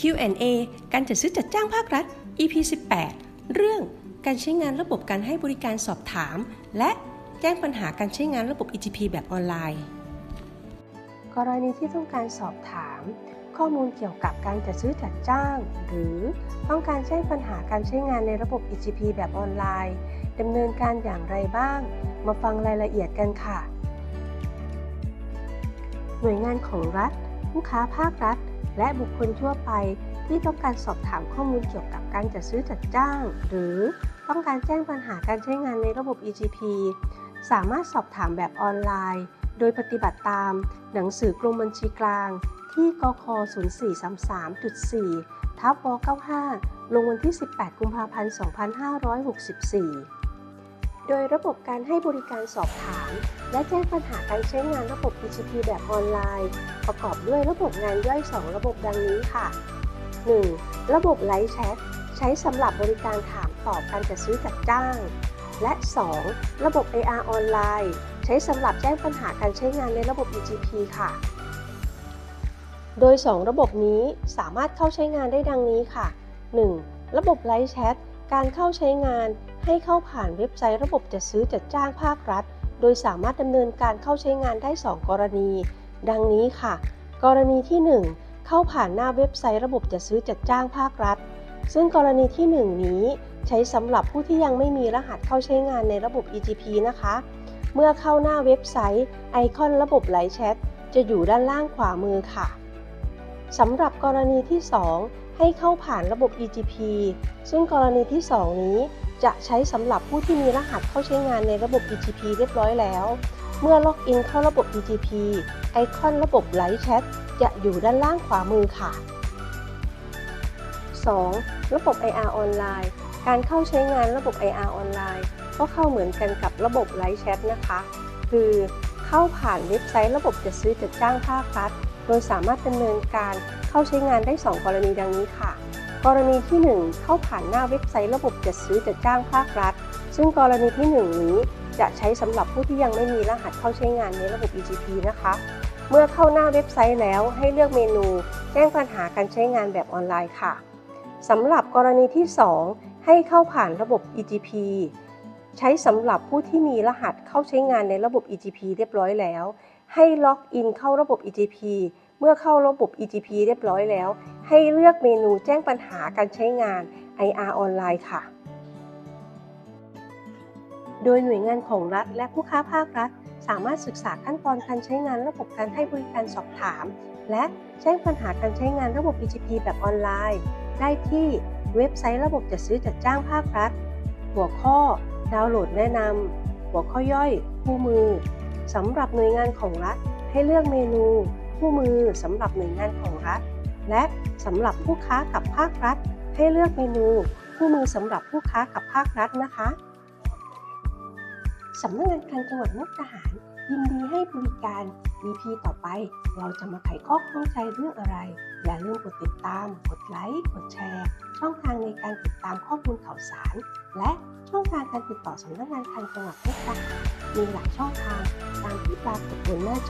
Q&A การจัดซื้อจัดจ้างภาครัฐ EP 18 เรื่องการใช้งานระบบการให้บริการสอบถาม และแจ้งปัญหาการใช้งานระบบ EGP แบบออนไลน์ กรณีที่ต้องการสอบถาม ข้อมูลเกี่ยวกับการจัดซื้อจัดจ้าง หรือต้องการแจ้งปัญหาการใช้งานในระบบ EGP แบบออนไลน์ดำเนินการอย่างไรบ้าง มาฟังรายละเอียดกันค่ะ หน่วยงานของรัฐ ผู้ค้าภาครัฐ และบุคคลทั่วไปที่ต้องการสอบถามข้อมูลเกี่ยวกับการจัดซื้อจัดจ้าง หรือต้องการแจ้งปัญหาการใช้งานในระบบ EGP สามารถสอบถามแบบออนไลน์ โดยปฏิบัติตาม หนังสือกรมบัญชีกลาง ที่กค 0433.4 ทับว95 ลงวันที่ 18 กุมภาพันธ์ 2564 โดยระบบการให้บริการสอบถาม และแจ้งปัญหาการใช้งานระบบ EGP แบบออนไลน์ ประกอบด้วยระบบงานย่อย 2 ระบบดังนี้ค่ะ 1. ระบบไลฟ์แชทใช้สำหรับบริการถามตอบการจัดซื้อจัดจ้าง และ 2. ระบบ AR ออนไลน์ ใช้สำหรับแจ้งปัญหาการใช้งานในระบบ EGP ค่ะ โดย 2 ระบบนี้สามารถเข้าใช้งานได้ดังนี้ค่ะ 1. ระบบไลฟ์แชทการเข้าใช้งาน ให้เข้าผ่านเว็บไซต์ระบบจัดซื้อจัดจ้างภาครัฐ โดยสามารถดำเนินการเข้าใช้งานได้ 2 กรณี ดังนี้ค่ะ กรณีที่ 1 เข้าผ่านหน้าเว็บไซต์ระบบจัดซื้อจัดจ้างภาครัฐ ซึ่งกรณีที่ 1 นี้ ใช้สำหรับผู้ที่ยังไม่มีรหัสเข้าใช้งานในระบบ EGP นะคะ เมื่อเข้าหน้าเว็บไซต์ ไอคอนระบบไลฟ์แชทจะอยู่ด้านล่างขวามือค่ะสำหรับกรณีที่ 2 ให้เข้าผ่านระบบ EGP ซึ่งกรณีที่ 2 นี้ จะใช้สำหรับผู้ที่มีรหัสเข้าใช้งานในระบบ EGP เรียบร้อยแล้ว เมื่อล็อกอินเข้าระบบ EGP ไอคอนระบบไลฟ์แชทจะอยู่ด้านล่างขวามือค่ะ 2. ระบบ IR ออนไลน์ การเข้าใช้งานระบบ IR ออนไลน์ ก็เข้าเหมือนกันกับระบบไลฟ์แชทนะคะ คือเข้าผ่านเว็บไซต์ระบบจัดซื้อจัดจ้างภาครัฐ โดยสามารถดำเนินการเข้าใช้งานได้ 2 กรณีดังนี้ค่ะ กรณีที่ 1 เข้าผ่านหน้าเว็บไซต์ระบบจัดซื้อจัดจ้างภาครัฐ ซึ่งกรณีที่ 1 นี้จะใช้สำหรับผู้ที่ยังไม่มีรหัสเข้าใช้งานในระบบ EGP นะคะ เมื่อเข้าหน้าเว็บไซต์แล้วให้เลือกเมนู แจ้งปัญหาการใช้งานแบบออนไลน์ค่ะสำหรับกรณีที่ 2 ให้เข้าผ่านระบบ EGP ใช้สำหรับผู้ที่มีรหัสเข้าใช้งานในระบบ EGP เรียบร้อยแล้ว ให้ล็อกอินเข้าระบบ EGP เมื่อเข้าระบบ EGP เรียบร้อยแล้ว ให้เลือกเมนูแจ้งปัญหาการใช้งาน IR ออนไลน์ค่ะ โดยหน่วยงานของรัฐและผู้ค้าภาครัฐ สามารถศึกษาขั้นตอนการใช้งานระบบการให้บริการสอบถาม และแจ้งปัญหาการใช้งานระบบ EGP แบบออนไลน์ ได้ที่เว็บไซต์ระบบจัดซื้อจัดจ้างภาครัฐ หัวข้อ ดาวน์โหลดแนะนำหัวข้อย่อย คู่มือสำหรับหน่วยงานของรัฐให้เลือกเมนู คู่มือสำหรับหน่วยงานของรัฐ และสำหรับผู้ค้ากับภาครัฐ ให้เลือกเมนูคู่มือสำหรับผู้ค้ากับภาครัฐนะคะสำนักงานคลังจังหวัดมุกดาหาร ยินดีให้บริการ EP ต่อไป เราจะมาไขข้อข้องใจเรื่องอะไร อย่าลืมกดติดตาม กดไลค์กดแชร์ ช่องทางในการติดตามข้อมูลข่าวสาร และช่องทางการติดต่อสำนักงานคลังจังหวัดมุกดาหารมีหลายช่องทางตามที่ปรากฏบนหน้าจอ